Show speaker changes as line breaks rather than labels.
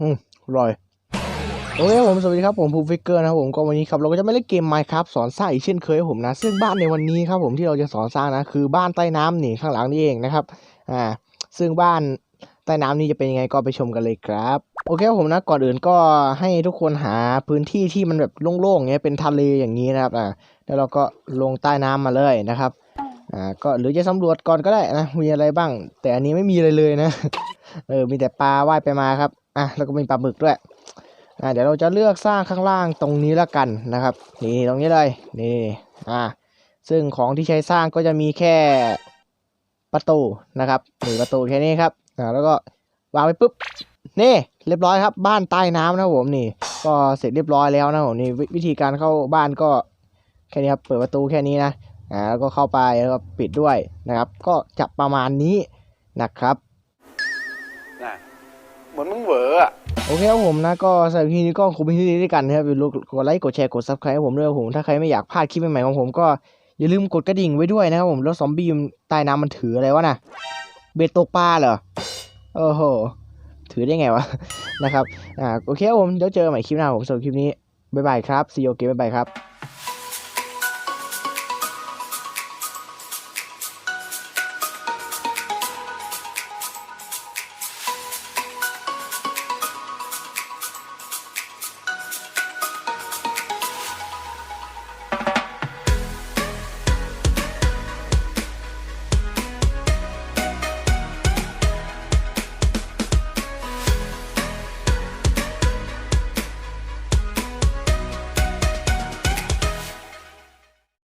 อืมร่อยโอเคผมสวัสดีครับผมภูฟิกเกอร์นะครับผมก็วันนี้ครับเราก็จะไม่เล่นเกม Minecraft สอนสร้างอีกเช่นเคยผมนะ ซึ่งบ้านในวันนี้ครับผมที่เราจะสอนสร้างนะคือบ้านใต้น้ำนี่ข้างหลังนี่เองนะครับอ่าซึ่งบ้านใต้น้ำนี่จะเป็นยังไงก็ไปชมกันเลยครับ โอเคผมนะก่อนอื่นก็ให้ทุกคนหาพื้นที่ที่มันแบบโล่งๆเงี้ยเป็นทะเลอย่างนี้นะครับอ่าแล้วเราก็ลงใต้น้ำมาเลยนะครับอ่าก็หรือจะสำรวจก่อนก็ได้นะมีอะไรบ้าง แต่อันนี้ไม่มีอะไรเลยนะเออมีแต่ปลาว่ายไปมาครับ อะแล้วก็มีปลาหมึกด้วยอ่าเดี๋ยวเราจะเลือกสร้างข้างล่างตรงนี้ละกันนะครับ นี่ตรงนี้เลยนี่อ่าซึ่งของที่ใช้สร้างก็จะมีแค่ประตูนะครับนี่ประตูแค่นี้ครับอ่าแล้วก็วางไปปุ๊บนี่เรียบร้อยครับ บ้านใต้น้ำนะผมนี่ ก็เสร็จเรียบร้อยแล้วนะผมนี่วิธีการเข้าบ้านก็แค่นี้ครับเปิดประตูแค่นี้นะอ่าแล้วก็เข้าไปแล้วก็ปิดด้วยนะครับ ก็จะประมาณนี้นะครับ
เหมือนมึงเหวออะ
โอเคครับผมนะก็สำหรับคลิปนี้ก็คงเป็นที่นี้ด้วยกันนะครับอย่าลืมกดไลค์กดแชร์กด subscribe ให้ผมด้วยครับผมถ้าใครไม่อยากพลาดคลิปใหม่ๆของผมก็อย่าลืมกดกระดิ่งไว้ด้วยนะครับผมแล้วซอมบี้ใต้น้ำมันถืออะไรวะน่ะเบ็ดตกปลาเหรอโอ้โหถือได้ไงวะนะครับอ่าโอเคครับผมเดี๋ยวเจอกันใหม่คลิปหน้าผมสำหรับคลิปนี้บ๊ายบายครับซีโอเกบ๊ายบายครับ